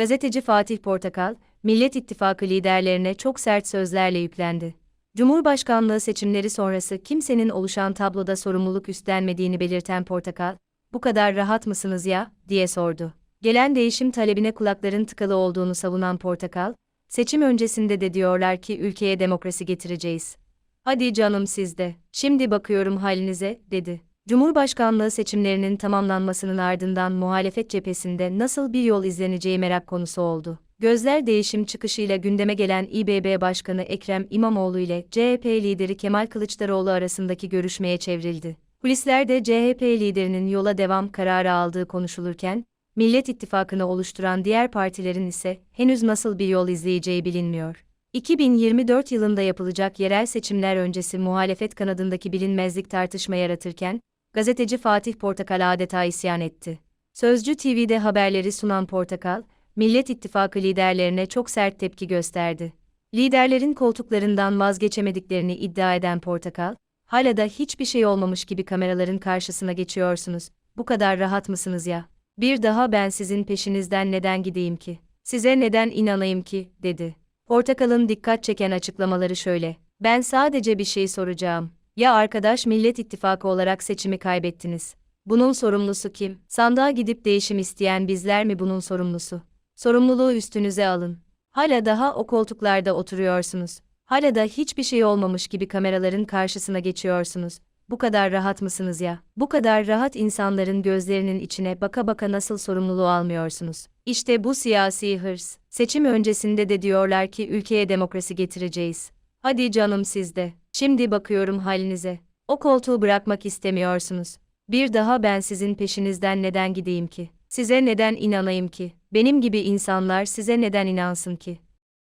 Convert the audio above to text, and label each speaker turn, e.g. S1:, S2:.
S1: Gazeteci Fatih Portakal, Millet İttifakı liderlerine çok sert sözlerle yüklendi. Cumhurbaşkanlığı seçimleri sonrası kimsenin oluşan tabloda sorumluluk üstlenmediğini belirten Portakal, "Bu kadar rahat mısınız ya?" diye sordu. Gelen değişim talebine kulakların tıkalı olduğunu savunan Portakal, seçim öncesinde de diyorlar ki ülkeye demokrasi getireceğiz. Hadi canım sizde. Şimdi bakıyorum halinize, dedi. Cumhurbaşkanlığı seçimlerinin tamamlanmasının ardından muhalefet cephesinde nasıl bir yol izleneceği merak konusu oldu. Gözler değişim çıkışıyla gündeme gelen İBB Başkanı Ekrem İmamoğlu ile CHP lideri Kemal Kılıçdaroğlu arasındaki görüşmeye çevrildi. Kulislerde CHP liderinin yola devam kararı aldığı konuşulurken, Millet İttifakı'nı oluşturan diğer partilerin ise henüz nasıl bir yol izleyeceği bilinmiyor. 2024 yılında yapılacak yerel seçimler öncesi muhalefet kanadındaki bilinmezlik tartışma yaratırken, gazeteci Fatih Portakal adeta isyan etti. Sözcü TV'de haberleri sunan Portakal, Millet İttifakı liderlerine çok sert tepki gösterdi. Liderlerin koltuklarından vazgeçemediklerini iddia eden Portakal, hala da hiçbir şey olmamış gibi kameraların karşısına geçiyorsunuz, bu kadar rahat mısınız ya? Bir daha ben sizin peşinizden neden gideyim ki? Size neden inanayım ki, dedi. Portakal'ın dikkat çeken açıklamaları şöyle. Ben sadece bir şey soracağım. Ya arkadaş Millet İttifakı olarak seçimi kaybettiniz. Bunun sorumlusu kim? Sandığa gidip değişim isteyen bizler mi bunun sorumlusu? Sorumluluğu üstünüze alın. Hala daha o koltuklarda oturuyorsunuz. Hala da hiçbir şey olmamış gibi kameraların karşısına geçiyorsunuz. Bu kadar rahat mısınız ya? Bu kadar rahat insanların gözlerinin içine baka baka nasıl sorumluluğu almıyorsunuz? İşte bu siyasi hırs. Seçim öncesinde de diyorlar ki ülkeye demokrasi getireceğiz. Hadi canım sizde. Şimdi bakıyorum halinize. O koltuğu bırakmak istemiyorsunuz. Bir daha ben sizin peşinizden neden gideyim ki? Size neden inanayım ki? Benim gibi insanlar size neden inansın ki?